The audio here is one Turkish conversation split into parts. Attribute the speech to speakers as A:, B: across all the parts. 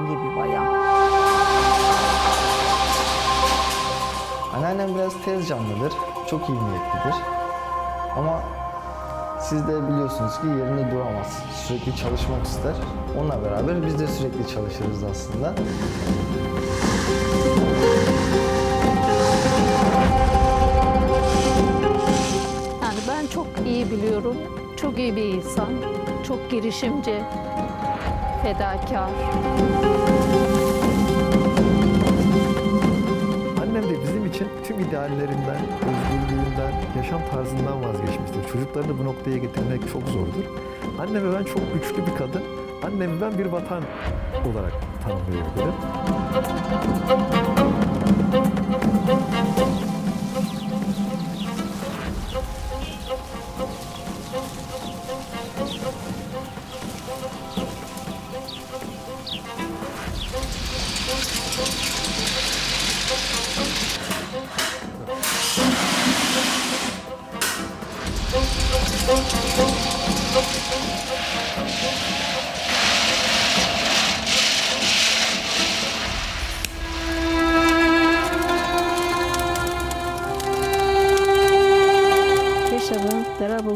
A: azimli bir bayan.
B: Anneannem biraz tez canlıdır, çok iyi niyetlidir. Ama siz de biliyorsunuz ki yerinde duramaz. Sürekli çalışmak ister. Onunla beraber biz de sürekli çalışırız aslında.
C: Yani ben çok iyi biliyorum. Çok iyi bir insan. Çok girişimci, fedakar.
D: Annem de bizim için tüm ideallerinden, özgürlüğünden, yaşam tarzından vazgeçmiştir. Çocuklarını bu noktaya getirmek çok zordur. Annemi ben çok güçlü bir kadın, annemi ben bir vatan olarak tanımlayabilirim.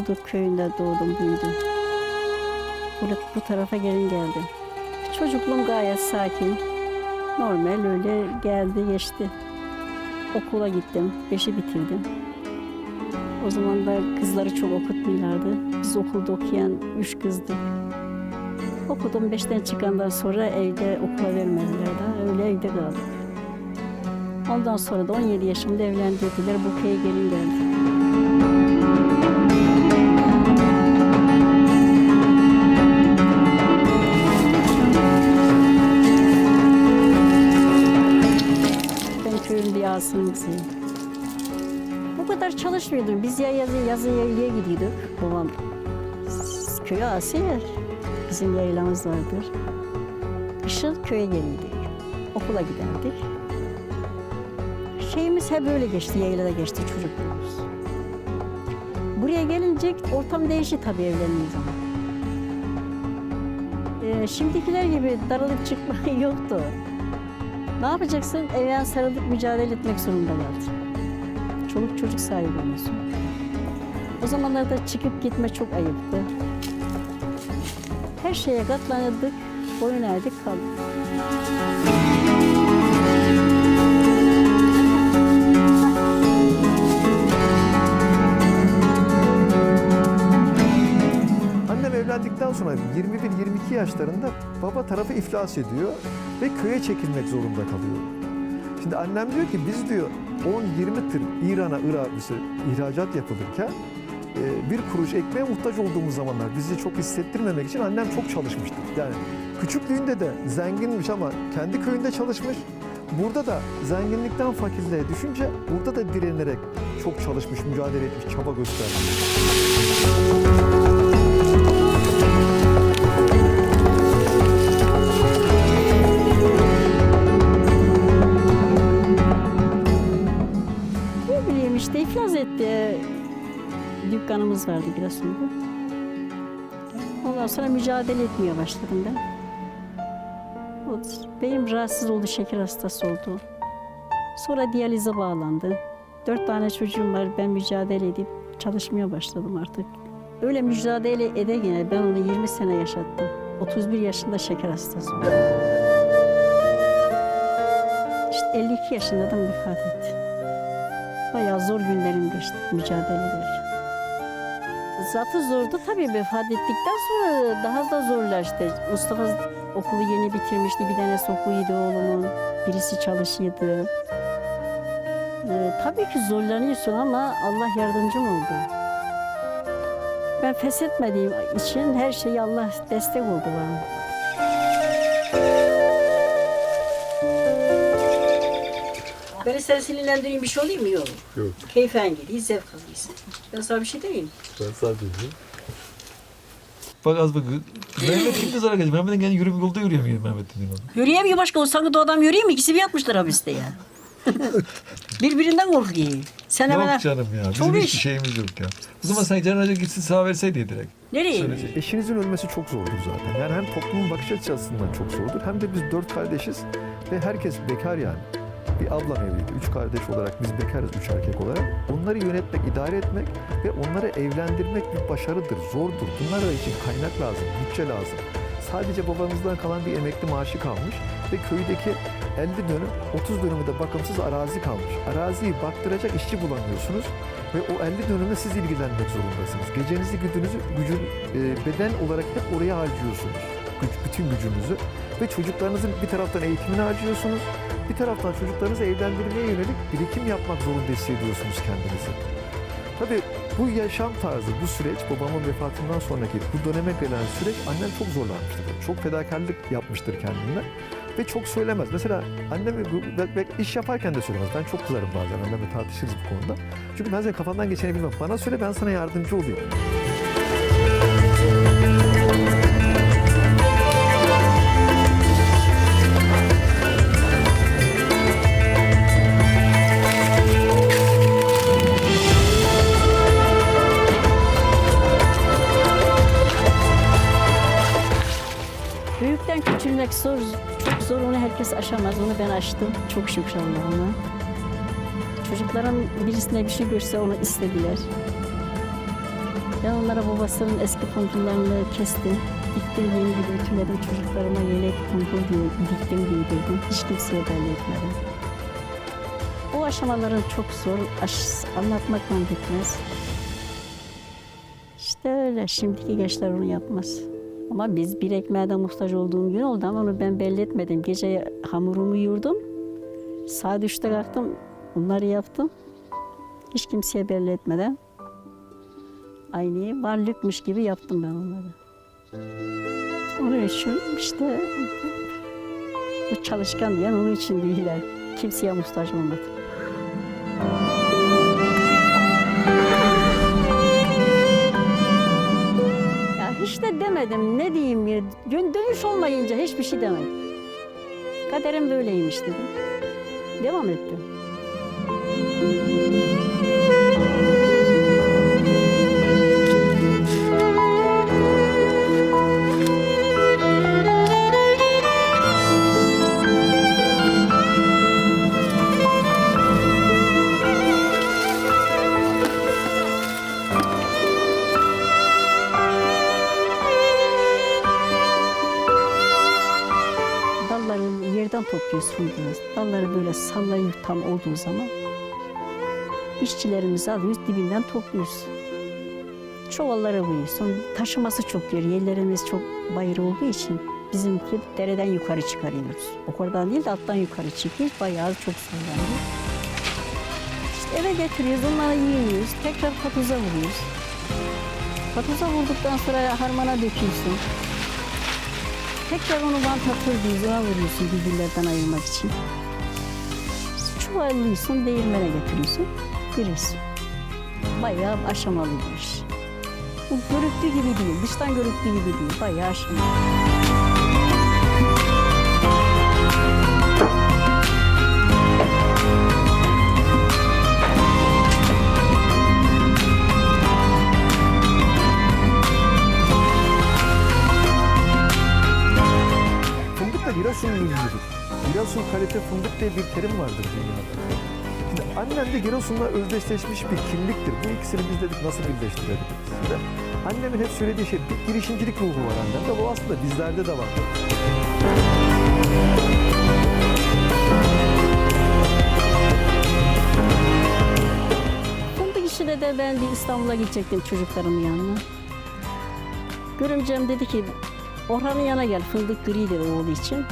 E: Derabulduk köyünde doğdum, büyüdüm. Bu, bu tarafa gelin geldim. Çocukluğum gayet sakin. Normal öyle geldi geçti. Okula gittim, beşi bitirdim. O zaman da kızları çok okutmuyorlardı. Biz okulda okuyan üç kızdık. Okudum beşten çıkandan sonra evde okula vermediler daha. Öyle evde kaldık. Ondan sonra da 17 yaşımda evlendirdiler. Bu köye gelin geldim. Asılımızıyım. Bu kadar çalışmıyordum. Biz ya yazı, yazı yaylaya gidiyorduk. Babam köye asi yer. Bizim yaylamız vardır. Kışın köye gelirdik. Okula giderdik. Şeyimiz hep böyle geçti, yaylada geçti çocukluğumuz. Buraya gelince ortam değişti tabii evlendiğim zaman. Ee, şimdikiler gibi darılıp çıkma yoktu. Ne yapacaksın? Evden sarılıp mücadele etmek zorunda kaldın. Çoluk çocuk sahibi oluyorsun. O zamanlarda çıkıp gitme çok ayıptı. Her şeye katlanırdık, boyun eğdik kaldık.
D: Evlendikten sonra 21-22 yaşlarında baba tarafı iflas ediyor ve köye çekilmek zorunda kalıyor. Şimdi annem diyor ki biz diyor 10-20 tır İran'a, Irak'a ihracat yapılırken e, bir kuruş ekmeğe muhtaç olduğumuz zamanlar bizi çok hissettirmemek için annem çok çalışmıştı. Yani küçüklüğünde de zenginmiş ama kendi köyünde çalışmış. Burada da zenginlikten fakirliğe düşünce burada da direnerek çok çalışmış, mücadele etmiş, çaba göstermiş.
E: Ne bileyim işte iflas etti. Dükkanımız vardı Giresun'da. Ondan sonra mücadele etmeye başladım ben. O, Beyim rahatsız oldu, şeker hastası oldu. Sonra diyalize bağlandı. Dört tane çocuğum var, ben mücadele edip çalışmaya başladım artık. Öyle mücadele ederken ben onu 20 sene yaşattım. 31 yaşında şeker hastası. İşte 52 yaşında da vefat etti. Bayağı zor günlerim geçti mücadele ederken. Zatı zordu tabii vefat ettikten sonra daha da zorlaştı. Mustafa okulu yeni bitirmişti. Bir tanesi okuydu oğlumun. Birisi çalışıyordu. Ee, tabii ki zorlanıyorsun ama Allah yardımcım oldu. Ben feshetmediğim için her şeyi Allah destek oldu bana. Beni sen sinirlendireyim bir şey olayım mı? Yok.
F: Yok.
E: Keyfen gidiyor, zevk alıyorsun. Ben sana bir şey diyeyim.
F: Ben sadece. Bak az bak. Mehmet kimde zarar gelecek? Mehmet'in kendi yürüme yolda yürüyemiyor Mehmet dediğin adam.
E: Yürüyemiyor başka. O sanki o adam yürüyor mu? İkisi bir yapmışlar hapiste ya. Birbirinden korkuyor. Sen hemen
F: Yok canım ya. Bizim
E: Çok
F: hiçbir
E: iş.
F: şeyimiz yok ya. O zaman sen Canan Hoca gitsin sağ verseydi direkt.
E: Nereye?
F: Söyleyecek.
D: Eşinizin ölmesi çok zordur zaten. Yani hem toplumun bakış açısı açısından çok zordur hem de biz dört kardeşiz ve herkes bekar yani. Bir ablam evliydi. Üç kardeş olarak biz bekarız üç erkek olarak. Onları yönetmek, idare etmek ve onları evlendirmek bir başarıdır, zordur. Bunlar için kaynak lazım, bütçe lazım. Sadece babamızdan kalan bir emekli maaşı kalmış ve köydeki 50 dönüm, 30 dönümü de bakımsız arazi kalmış. Araziyi baktıracak işçi bulamıyorsunuz ve o 50 dönümle siz ilgilenmek zorundasınız. Gecenizi, gündüzünüzü, gücün, e, beden olarak hep oraya harcıyorsunuz. Güç, bütün gücünüzü ve çocuklarınızın bir taraftan eğitimini harcıyorsunuz, bir taraftan çocuklarınızı evlendirmeye yönelik birikim yapmak zorunda hissediyorsunuz kendinizi. Tabii bu yaşam tarzı, bu süreç babamın vefatından sonraki bu döneme gelen süreç annem çok zorlanmıştır. Çok fedakarlık yapmıştır kendine ve çok söylemez. Mesela be- iş yaparken de söylemez. Ben çok kızarım bazen annemle tartışırız bu konuda. Çünkü ben senin kafandan geçeni bilmem. Bana söyle ben sana yardımcı olayım.
E: Aştım. Çok şükür Allah'ıma. Çocukların birisine bir şey görse onu istediler. Ben onlara babasının eski pantolonlarını kestim. Diktim yeni gibi ütüledim çocuklarıma yelek pantolon diye diktim giydirdim. Hiç kimseye belli etmedim. Bu aşamaların çok zor. Anlatmakla bitmez. İşte öyle. Şimdiki gençler onu yapmaz. Ama biz bir ekmeğe de muhtaç olduğum gün oldu ama onu ben belli etmedim. Gece hamurumu yurdum. Saat üçte kalktım. Bunları yaptım. Hiç kimseye belli etmeden. Aynı varlıkmış gibi yaptım ben onları. Onun için işte bu çalışkan diyen onun için değiller. Kimseye muhtaç olmadı. Demedim ne diyeyim ya. Dön dönüş olmayınca hiçbir şey demedim. Kaderim böyleymiş dedim. Devam ettim. Tam olduğu zaman işçilerimizi alıyoruz dibinden topluyoruz. Çuvallara koyuyorsun. Taşıması çok zor. Yerlerimiz çok bayır olduğu için bizimki dereden yukarı çıkarıyoruz. Yukarıdan değil de alttan yukarı çıkıyoruz. Bayağı çok zorlanıyor. İşte eve getiriyoruz, onları yiyoruz. Tekrar patuza vuruyoruz. Patuza vurduktan sonra harmana döküyorsun. Tekrar onu vantatör düzüne vuruyorsun birbirlerden ayırmak için. Çuvallıyorsun, değirmene getiriyorsun, kırıyorsun. Bayağı aşamalı bir iş. Bu görüktüğü gibi değil, dıştan görüktüğü gibi değil, bayağı aşamalı.
D: Fındık da Giresun ürünüdür. Giresun kalite fındık diye bir terim vardır dünyada. Şimdi annem de Giresun'la özdeşleşmiş bir kimliktir. Bu ikisini biz dedik nasıl birleştirebiliriz? Şimdi annemin hep söylediği şey bir girişimcilik ruhu var annemde. Bu aslında bizlerde de var.
E: Fındık işine de ben bir İstanbul'a gidecektim çocuklarımın yanına. Görümcem dedi ki Orhan'ın yana gel fındık gri oğlu için.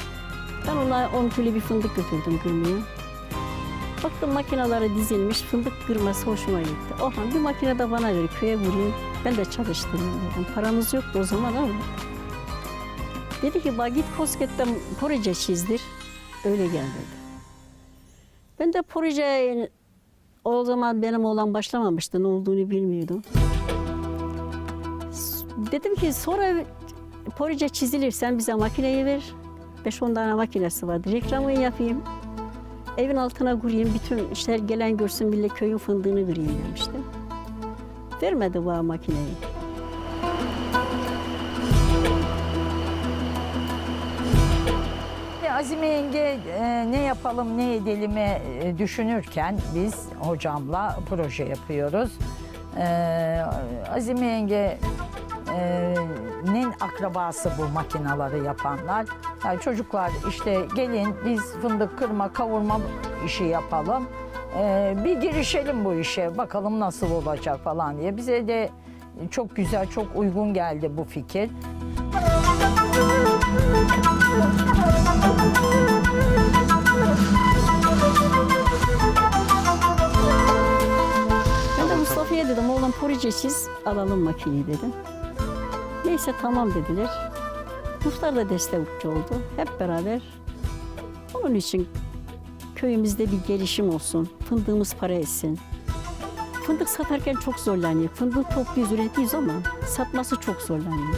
E: Ben ona 10 kilo bir fındık götürdüm kırmaya. Baktım makineleri dizilmiş fındık kırması hoşuma gitti. Orhan bir makine de bana ver köye vurayım. Ben de çalıştırayım dedim. Paramız yoktu o zaman ama. Dedi ki bak git Kosket'te proje çizdir. Öyle gel dedi. Ben de proje o zaman benim oğlan başlamamıştı. Ne olduğunu bilmiyordum. Dedim ki sonra proje çizilirsen bize makineyi ver. 5-10 tane makinesi var. Reklamını yapayım. Evin altına kurayım, bütün işler gelen görsün bile köyün fındığını kırayım demiştim. Vermedi bana makineyi.
A: Ve Azime yenge e, ne yapalım ne edelim e, düşünürken biz hocamla proje yapıyoruz. E, Azime yenge nin akrabası bu makinaları yapanlar. Yani çocuklar işte gelin biz fındık kırma kavurma işi yapalım. E, bir girişelim bu işe bakalım nasıl olacak falan diye. Bize de çok güzel çok uygun geldi bu fikir.
E: Ben de Mustafa'ya dedim oğlum projesiz alalım makineyi dedim. Neyse tamam dediler. Muhtar da destekçi oldu. Hep beraber onun için köyümüzde bir gelişim olsun. Fındığımız para etsin. Fındık satarken çok zorlanıyor. Fındık topluyoruz, üretiyoruz ama satması çok zorlanıyor.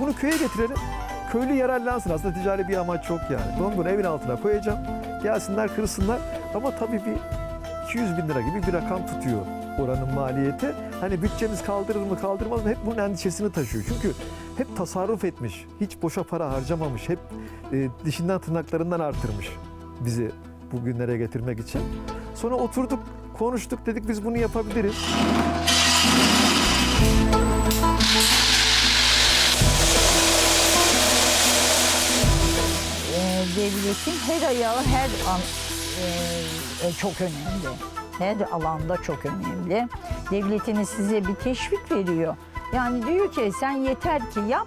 D: Bunu köye getirelim. Köylü yararlansın. Aslında ticari bir amaç yok yani. Bunu evin altına koyacağım. Gelsinler kırsınlar. Ama tabii bir 200 bin lira gibi bir rakam tutuyor oranın maliyeti. Hani bütçemiz kaldırır mı kaldırmaz mı hep bunun endişesini taşıyor. Çünkü hep tasarruf etmiş. Hiç boşa para harcamamış. Hep e, dişinden tırnaklarından artırmış bizi bugünlere getirmek için. Sonra oturduk konuştuk dedik biz bunu yapabiliriz.
A: Devletin her ayağı her an e, e, çok önemli. Her alanda çok önemli. Devletiniz size bir teşvik veriyor. Yani diyor ki sen yeter ki yap.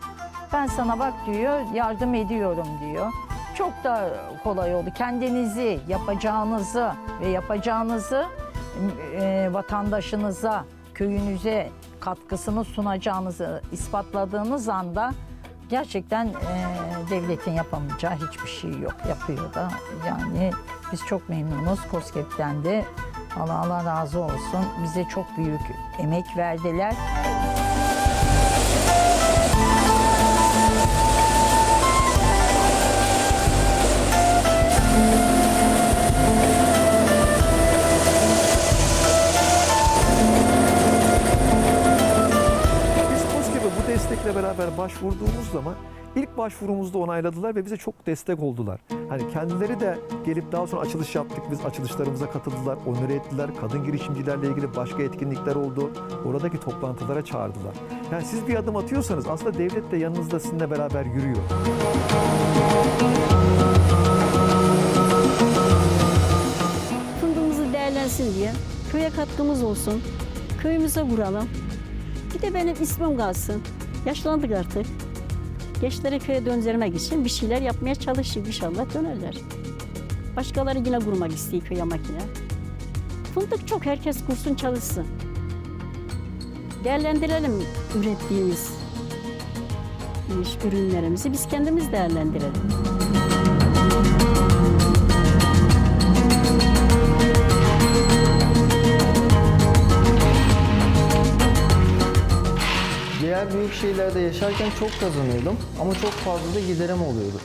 A: Ben sana bak diyor yardım ediyorum diyor. Çok da kolay oldu. Kendinizi yapacağınızı ve yapacağınızı e, vatandaşınıza, köyünüze katkısını sunacağınızı ispatladığınız anda gerçekten e, devletin yapamayacağı hiçbir şey yok. Yapıyor da yani biz çok memnunuz COSGAP'ten de. Allah Allah razı olsun. Bize çok büyük emek verdiler.
D: Biz KOSGEB'e bu destekle beraber başvurduğumuz zaman ilk başvurumuzda onayladılar ve bize çok destek oldular. Hani kendileri de gelip daha sonra açılış yaptık. Biz açılışlarımıza katıldılar, onore ettiler. Kadın girişimcilerle ilgili başka etkinlikler oldu. Oradaki toplantılara çağırdılar. Yani siz bir adım atıyorsanız aslında devlet de yanınızda sizinle beraber yürüyor.
E: Fındığımızı değerlensin diye köye katkımız olsun. Köyümüze vuralım. Bir de benim ismim kalsın. Yaşlandık artık. Gençleri köye döndürmek için bir şeyler yapmaya çalışıyor. İnşallah dönerler. Başkaları yine kurmak istiyor köye makine. Fındık çok. Herkes kursun çalışsın. Değerlendirelim ürettiğimiz iş, ürünlerimizi. Biz kendimiz değerlendirelim.
B: Diğer büyük şehirlerde yaşarken çok kazanıyordum ama çok fazla da giderim oluyordu.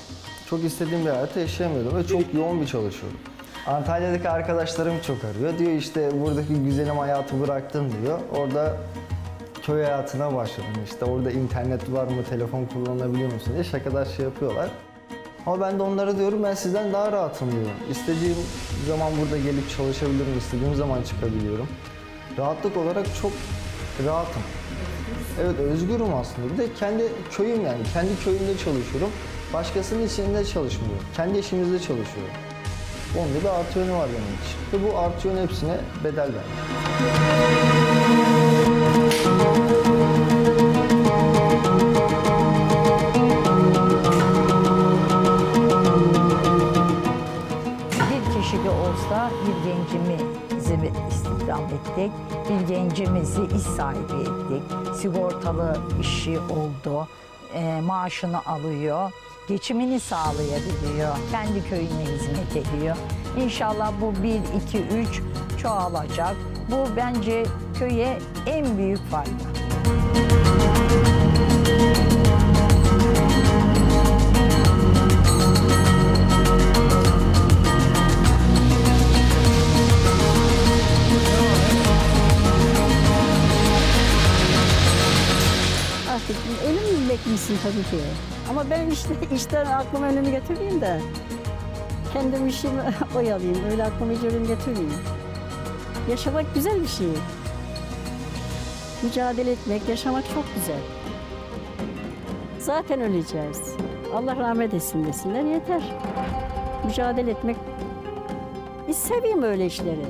B: Çok istediğim bir hayatı yaşayamıyordum ve çok yoğun bir çalışıyordum. Antalya'daki arkadaşlarım çok arıyor. Diyor işte buradaki güzelim hayatı bıraktım diyor. Orada köy hayatına başladım işte. Orada internet var mı, telefon kullanabiliyor musun diye şakalar şey yapıyorlar. Ama ben de onlara diyorum ben sizden daha rahatım diyorum. İstediğim zaman burada gelip çalışabilirim, istediğim zaman çıkabiliyorum. Rahatlık olarak çok rahatım. Evet özgürüm aslında. Bir de kendi köyüm yani. Kendi köyümde çalışıyorum. Başkasının içinde çalışmıyorum. Kendi işimizde çalışıyorum. Onda bir artı yönü var benim için. Ve bu artı yön hepsine bedel verdim.
A: Bir kişi de olsa bir gencimizi istihdam ettik. Bir gencimizi iş sahibi ettik. Sigortalı işi oldu. Ee, maaşını alıyor. Geçimini sağlayabiliyor. Kendi köyüne hizmet ediyor. İnşallah bu 1, 2, 3 çoğalacak. Bu bence köye en büyük fayda.
E: Artık ölüm beklisin tabii ki. Ama ben işte işten aklıma ölümü getirmeyeyim de. Kendim işimi oyalayayım. Öyle aklıma hiç ölüm. Yaşamak güzel bir şey. Mücadele etmek, yaşamak çok güzel. Zaten öleceğiz. Allah rahmet etsin desinler yeter. Mücadele etmek, biz seveyim öyle işleri.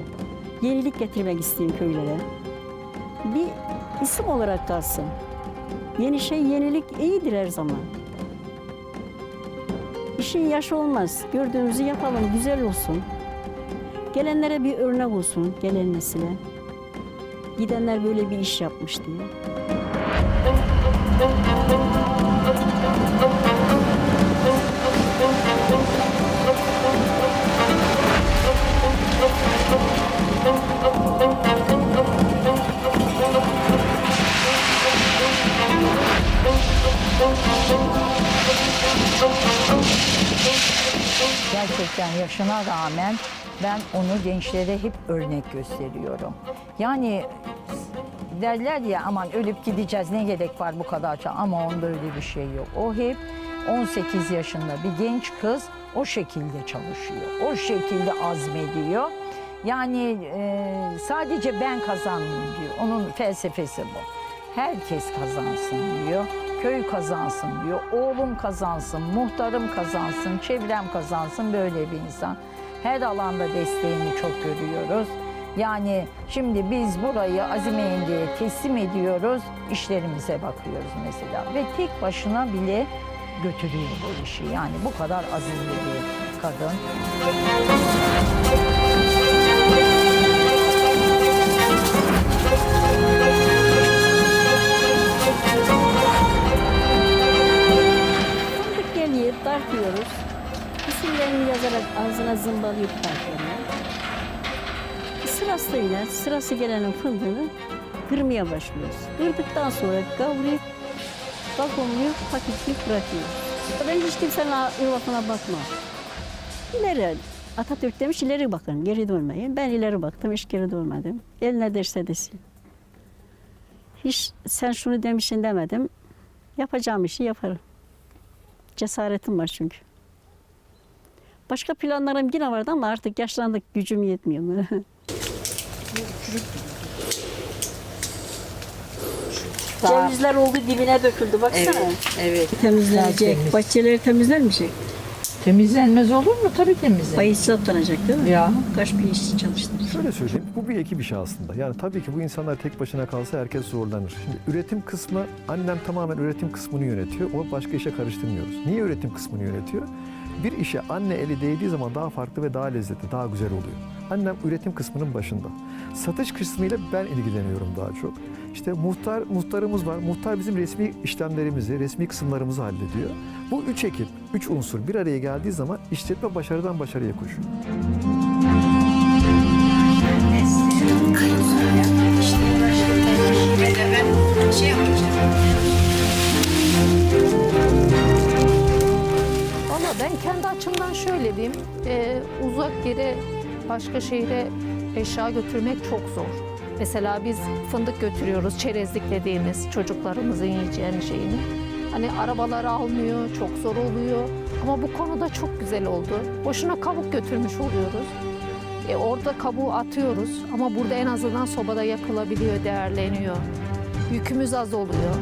E: Yenilik getirmek isteyeyim köylere. Bir isim olarak kalsın. Yeni şey, yenilik iyidir her zaman. İşin yaşı olmaz. Gördüğümüzü yapalım, güzel olsun. Gelenlere bir örnek olsun, gelen nesile. Gidenler böyle bir iş yapmış diye.
A: Gerçekten yaşına rağmen ben onu gençlere hep örnek gösteriyorum. Yani derler ya aman ölüp gideceğiz ne gerek var bu kadar çal-" ama onda öyle bir şey yok. O hep 18 yaşında bir genç kız o şekilde çalışıyor. O şekilde azmediyor. Yani e, sadece ben kazanmayayım diyor. Onun felsefesi bu. Herkes kazansın diyor. Köy kazansın diyor. Oğlum kazansın, muhtarım kazansın, çevrem kazansın böyle bir insan. Her alanda desteğini çok görüyoruz. Yani şimdi biz burayı Azime Yenge'ye teslim ediyoruz, işlerimize bakıyoruz mesela. Ve tek başına bile götürüyor bu işi. Yani bu kadar azimli bir kadın.
E: Geliyor, dartıyoruz. İsimlerini yazarak ağzına zımbalayıp dartıyorlar. Sırasıyla, sırası gelenin fındığını kırmaya başlıyoruz. Kırdıktan sonra kavrayıp, vakumlayıp, paketleyip bırakıyoruz. Ben hiç kimsenin yuvasına bakmam. İleri, Atatürk demiş ileri bakın, geri dönmeyin. Ben ileri baktım, hiç geri dönmedim. El ne derse desin. Hiç sen şunu demişsin demedim. Yapacağım işi yaparım. Cesaretim var çünkü. Başka planlarım yine vardı ama artık yaşlandık gücüm yetmiyor. Cevizler oldu dibine döküldü baksana.
A: Evet.
E: Temizlenecek.
A: Tertemiz.
E: Bahçeleri temizlenmeyecek.
A: Temizlenmez olur mu? Tabii temizlenir.
E: Bayisi atlanacak değil mi?
A: Ya.
E: Kaç bir işçi çalıştırır.
D: Şöyle söyleyeyim, bu bir ekip işi aslında. Yani tabii ki bu insanlar tek başına kalsa herkes zorlanır. Şimdi üretim kısmı, annem tamamen üretim kısmını yönetiyor. O başka işe karıştırmıyoruz. Niye üretim kısmını yönetiyor? Bir işe anne eli değdiği zaman daha farklı ve daha lezzetli, daha güzel oluyor. Annem üretim kısmının başında. Satış kısmıyla ben ilgileniyorum daha çok. İşte muhtar muhtarımız var. Muhtar bizim resmi işlemlerimizi, resmi kısımlarımızı hallediyor. Bu üç ekip, üç unsur bir araya geldiği zaman işletme başarıdan başarıya koşuyor.
C: Valla ben kendi açımdan şöyle diyeyim. e, uzak yere, başka şehre eşya götürmek çok zor. Mesela biz fındık götürüyoruz, çerezlik dediğimiz çocuklarımızın yiyeceğini şeyini. Hani arabalar almıyor, çok zor oluyor. Ama bu konuda çok güzel oldu. Boşuna kabuk götürmüş oluyoruz. E, orada kabuğu atıyoruz ama burada en azından sobada yakılabiliyor, değerleniyor. Yükümüz az oluyor.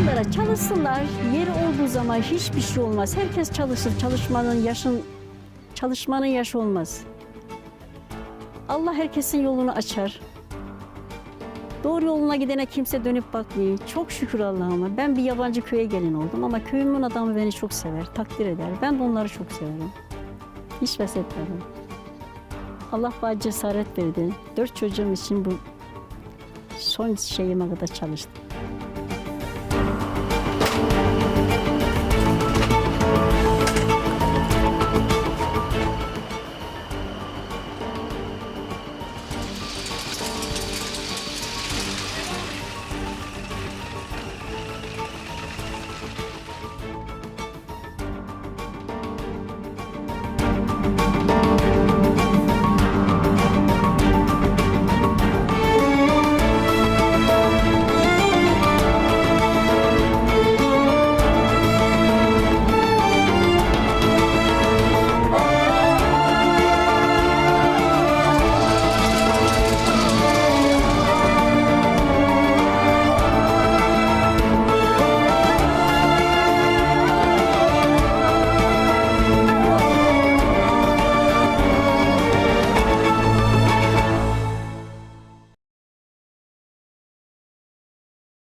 E: Bunlara çalışsınlar. Yeri olduğu zaman hiçbir şey olmaz. Herkes çalışır. Çalışmanın yaşın çalışmanın yaşı olmaz. Allah herkesin yolunu açar. Doğru yoluna gidene kimse dönüp bakmıyor. Çok şükür Allah'ıma. Ben bir yabancı köye gelin oldum ama köyümün adamı beni çok sever, takdir eder. Ben de onları çok severim. Hiç pes etmedim. Allah bana cesaret verdi. Dört çocuğum için bu son şeyime kadar çalıştım.